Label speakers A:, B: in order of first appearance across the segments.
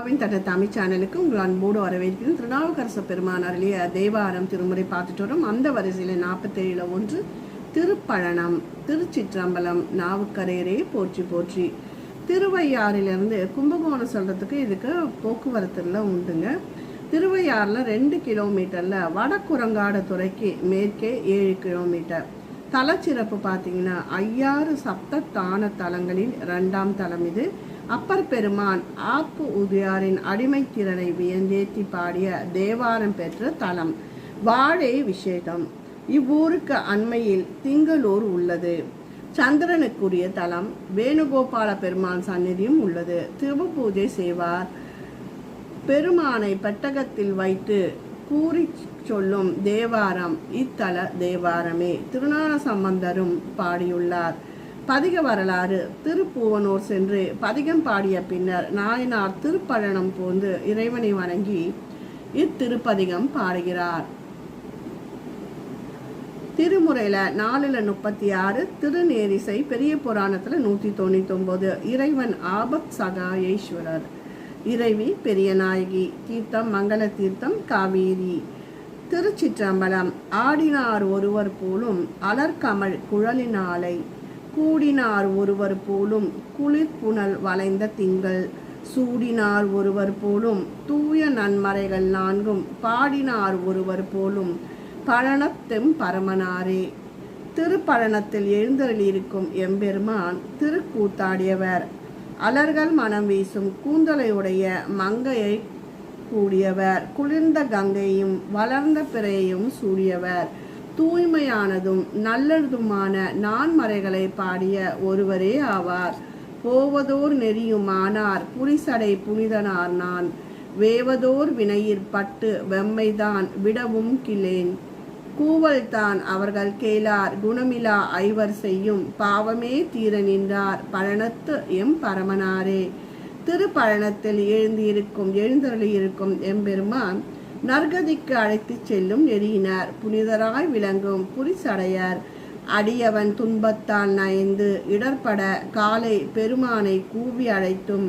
A: அவின் தட்ட தமிழ் சேனலுக்கு உங்கள் அன்போடு வரவேற்கிறேன். திருநாவுக்கரச பெருமான் தேவாரம் திருமுறை பார்த்துட்டு வரோம் அந்த வரிசையில் நாற்பத்தேழில் ஒன்று திருப்பழனம் திருச்சிற்றம்பலம் நாவுக்கரையரே போற்றி போற்றி. திருவையாறிலிருந்து கும்பகோணம் சொல்கிறதுக்கு இதுக்கு போக்குவரத்தில் உண்டுங்க. திருவையாறில் ரெண்டு கிலோமீட்டரில் வடக்குரங்காடு துறைக்கு மேற்கே ஏழு கிலோமீட்டர். தலச்சிறப்பு பார்த்தீங்கன்னா ஐயாறு சப்த தான தலங்களில் ரெண்டாம் தலம் இது. அப்பர் பெருமான் ஆப்பு உதியாரின் அடிமைத்திறனை வியந்தேத்தி பாடிய தேவாரம் பெற்ற தலம். வாழை விசேஷம். இவ்வூருக்கு அண்மையில் திங்களூர் உள்ளது. சந்திரனுக்குரிய தலம். வேணுகோபால பெருமான் சந்நிதியும் உள்ளது. திருவ பூஜை செய்வார். பெருமானை பெட்டகத்தில் வைத்து கூறி சொல்லும் தேவாரம் இத்தல தேவாரமே. திருநாள சம்பந்தரும் பாடியுள்ளார். பதிக வரலாறு. திருப்பூவனூர் சென்று பதிகம் பாடிய பின்னர் நாயனார் திருப்பழனம் போந்து இறைவனை வணங்கி இத்திருப்பதிகம் பாடுகிறார். திருமுறையில நாலுல முப்பத்தி ஆறு திருநேரிசை பெரிய புராணத்துல நூத்தி தொண்ணூத்தி ஒன்பது இறைவன் ஆபத் சகாயேஸ்வரர். இறைவி பெரிய நாயகி. தீர்த்தம் மங்கள தீர்த்தம் காவேரி. திருச்சிற்றம்பலம் ஆடினார் ஒருவர் போலும் அலர்கமல் குழலினாலை. கூடினார் ஒருவர் போலும் குளிர்புணல் வளைந்த திங்கள். சூடினார் ஒருவர் போலும் தூய நன்மறைகள் நான்கும். பாடினார் ஒருவர் போலும் பழனத்தும் பரமனாரே. திருப்பழனத்தில் எழுந்தருளியிருக்கும் எம்பெருமான் திருக்கூத்தாடியவர். அலர்கள் மனம் வீசும் கூந்தலையுடைய மங்கையை கூடியவர். குளிர்ந்த கங்கையும் வளர்ந்த பிறையையும் சூடியவர். தூய்மையானதும் நல்லதுமான நான்மறைகளை பாடிய ஒருவரே ஆவார். போவதோர் நெறியுமானார் புரிசடை புனிதனார் நான். வேவதோர் வினையிற்பட்டு வெம்மைதான் விடவும் கிளேன். கூவல் தான் அவர்கள் கேளார் குணமிலா ஐவர் செய்யும் பாவமே தீர நின்றார் பழனத்து எம் பரமனாரே. திருப்பழனத்தில் எழுந்திருக்கும் எழுந்தருளியிருக்கும் எம்பெருமான் நற்கதிக்கு அழைத்துச் செல்லும் நெறியினர். புனிதராய் விளங்கும் புரிசடையர். அடியவன் துன்பத்தால் நயந்து இடர்பட காலை பெருமானை கூவி அழைத்தும்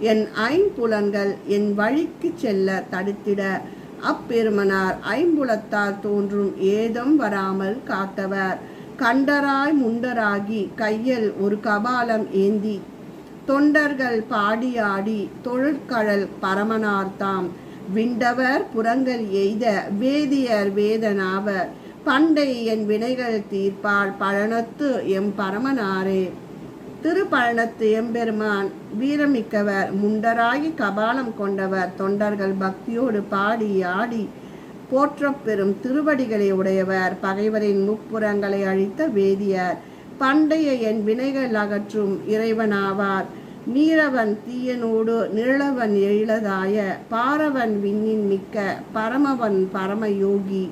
A: என் ஐம்புலன்கள் என் வழிக்கு செல்ல தடுத்திட அப்பெருமனார் ஐம்புலத்தால் தோன்றும் ஏதம் வராமல் காத்தவர். கண்டராய் முண்டராகி கையில் ஒரு கபாலம் ஏந்தி தொண்டர்கள் பாடியாடி தொழிற்கழல் பரமனார்தாம். விண்டவர் புறங்கள் எய்த வேதியர் வேதனாவர் பண்டை என் வினைகள் தீர்ப்பால் பழனத்து எம் பரமனாரே. திருப்பழனத்து எம்பெருமான் வீரமிக்கவர் முண்டராகி கபாலம் கொண்டவர் தொண்டர்கள் பக்தியோடு பாடி ஆடி போற்றப்பெறும் திருவடிகளை உடையவர் பகைவரின் முப்புறங்களை அழித்த வேதியர் பண்டைய என் வினைகள் அகற்றும் இறைவனாவார். நீரவன் தீயனோடு நிழவன் எழிலதாய பாரவன் விண்ணின் மிக்க பரமவன் பரமயோகி.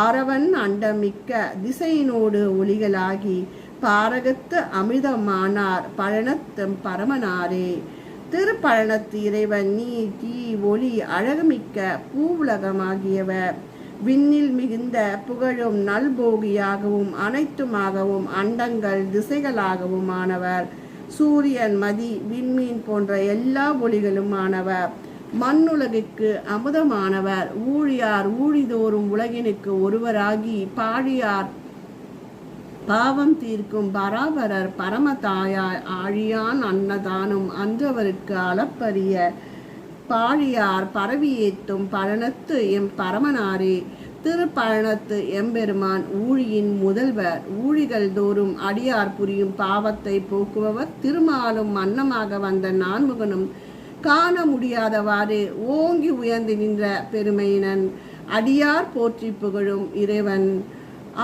A: ஆரவன் அண்டமிக்க திசையினோடு ஒளிகளாகி பாரகத்து அமிர்தமானார் பழனத்தம் பரமனாரே. திருப்பழனத்து இறைவன் நீ தீ ஒளி அழகுமிக்க பூவுலகமாகியவர். விண்ணில் மிகுந்த புகழும் நல்போகியாகவும் அனைத்துமாகவும் அண்டங்கள் திசைகளாகவும் ஆனவர் சூரியன் மதி விண்மீன் போன்ற எல்லா ஒளிகளும் ஆனவர் மண்ணுலகிற்கு அமுதமானவர். ஊழியார் ஊழிதோறும் உலகினுக்கு ஒருவராகி பாழியார். பாவம் தீர்க்கும் பராபரர் பரமதாயா ஆழியான் அன்னதானும் அன்றவருக்கு அளப்பரிய. பாழியார் பரவியேத்தும் பழனத்து எம் பரமனாரே. திருப்பழனத்து எம்பெருமான் ஊழியின் முதல்வர். ஊழிகள் தோறும் அடியார் புரியும் பாவத்தை போக்குபவர். திருமாலும் மன்னமாக வந்த நான்முகனும் காண முடியாதவாறு ஓங்கி உயர்ந்து நின்ற பெருமையினன். அடியார் போற்றி புகழும் இறைவன்.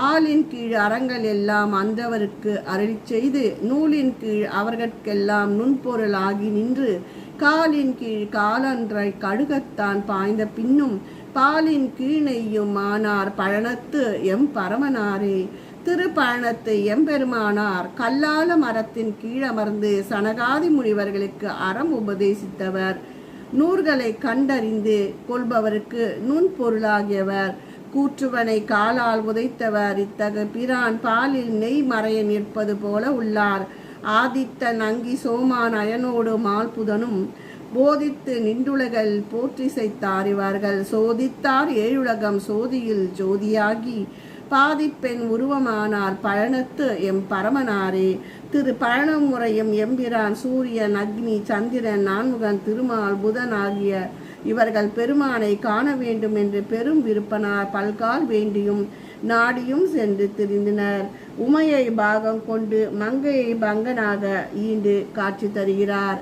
A: ஆளின் கீழ் அறங்கள் எல்லாம் அந்தவருக்கு அருளி செய்து நூலின் கீழ் அவர்கட்கெல்லாம் நுண்பொருள் ஆகி நின்று காலின் கீழ் காலன்றை கழுகத்தான் பாய்ந்த பின்னும் பாலின் கீழையும் ஆனார் பழனத்து எம் பரமனாரே. திருப்பழனத்து எம்பெருமானார் கல்லால மரத்தின் கீழமர்ந்து சனகாதி முனிவர்களுக்கு அறம் உபதேசித்தவர். நூர்களை கண்டறிந்து கொள்பவருக்கு நுண்பொருளாகியவர் கூற்றுவனை காலால் உதைத்தவர். இத்தகு பிரான் பாலில் நெய் மறைய நிற்பது போல உள்ளார். ஆதித்த நங்கி சோமான் அயனோடு மால்புதனும் போதித்து நின்றுலகள் போற்றிசைத்தார் இவர்கள். சோதித்தார் ஏழுலகம் சோதியில் ஜோதியாகி பாதிப்பெண் உருவமானார் பழனத்து எம் பரமனாரே. திரு பழனமுறையும் எம்பிரான் சூரியன் அக்னி சந்திரன் நான்முகன் திருமால் புதன் ஆகிய இவர்கள் பெருமானை காண வேண்டும் என்று பெரும் விருப்பனார் பல்கால் வேண்டியும் நாடியும் சென்று திரிந்தனர். உமையை பாகம் கொண்டு மங்கையை பங்கனாக ஈண்டு காட்சி தருகிறார்.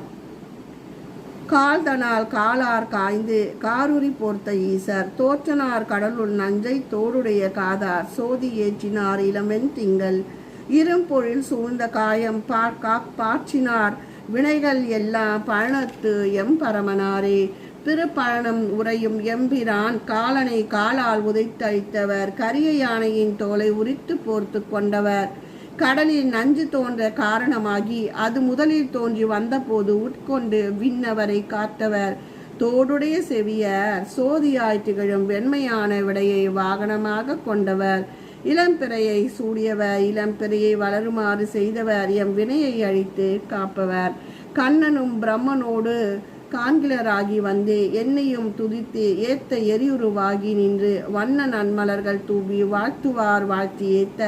A: கால்தனால் காலார் காய்ந்து காரூரி போர்த்த ஈசர். தோற்றனார் கடலுள் நஞ்சை தோடுடைய காதார். சோதி ஏற்றினார் இளமென் திங்கள். இரும்பொழில் சூழ்ந்த காயம் பார்க்கா பாற்றினார். வினைகள் எல்லாம் பழனத்து எம் பரமனாரே. திருப்பழனம் உரையும் எம்பிரான் காலனை காலால் உதைத்தழித்தவர். கரிய யானையின் தோலை உரித்து போர்த்து கொண்டவர். கடலில் நஞ்சு தோன்ற காரணமாகி அது முதலில் தோன்றி வந்தபோது உட்கொண்டு விண்ணவரை காத்தவர். தோடுடைய செவியர் சோதியாய் திகழும் வெண்மையான விடையை வாகனமாக கொண்டவர். இளம்பிறையை சூடியவர் இளம்பிறையை வளருமாறு செய்தவர் எம் வினையை அழித்து காப்பவர். கண்ணனும் பிரம்மனோடு காண்கிலராகி வந்து என்னையும் துதித்து ஏத்த எரியுருவாகி நின்று வண்ண நன்மலர்கள் தூவி வாழ்த்துவார் வாழ்த்தி ஏத்த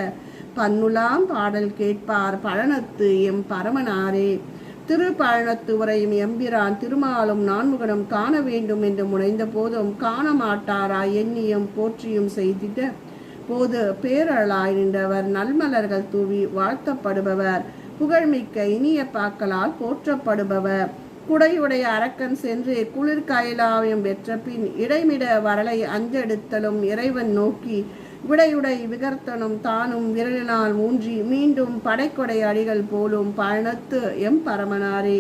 A: பன்னுலாம் பாடல் கேட்பார் பழனத்து எம் பரமனாரே. திரு பழனத்துவரையும் எம்பிரான் திருமாலும் நான்முகனும் காண வேண்டும் என்று முனைந்த போதும் காண மாட்டாரா எண்ணியும் போற்றியும் செய்திட்ட போது பேரளாய் நின்றவர் நல்மலர்கள் தூவி வாழ்த்தப்படுபவர். புகழ்மிக்க இனிய பாக்களால் போற்றப்படுபவர். குடையுடைய அரக்கன் சென்று குளிர் கயலாவையும் வெற்ற பின் இடைமிட வரலை அஞ்செடுத்தலும் இறைவன் நோக்கி விடையுடை விகர்த்தனும் தானும் விரலினால் ஊன்றி மீண்டும் படைக்கொடை அடிகள் போலும் பழனத்து எம் பரமனாரே.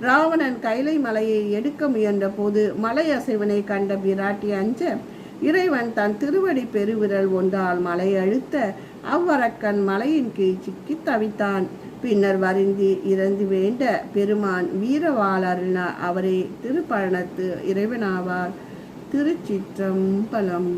A: ராவணன் கைலை மலையை எடுக்க முயன்ற போது மலையசைவனை கண்ட பிராட்டி அஞ்ச இறைவன் தன் திருவடி பெருவிரல் ஒன்றால் மலை அழுத்த அவ்வரக்கன் மலையின் கீழ் சிக்கி தவித்தான். பின்னர் வருந்தி இறந்து வேண்ட பெருமான் வீரவாளர்ன அவரே திருப்பழனத்து இறைவனாவார். திருச்சிற்றம்பலம்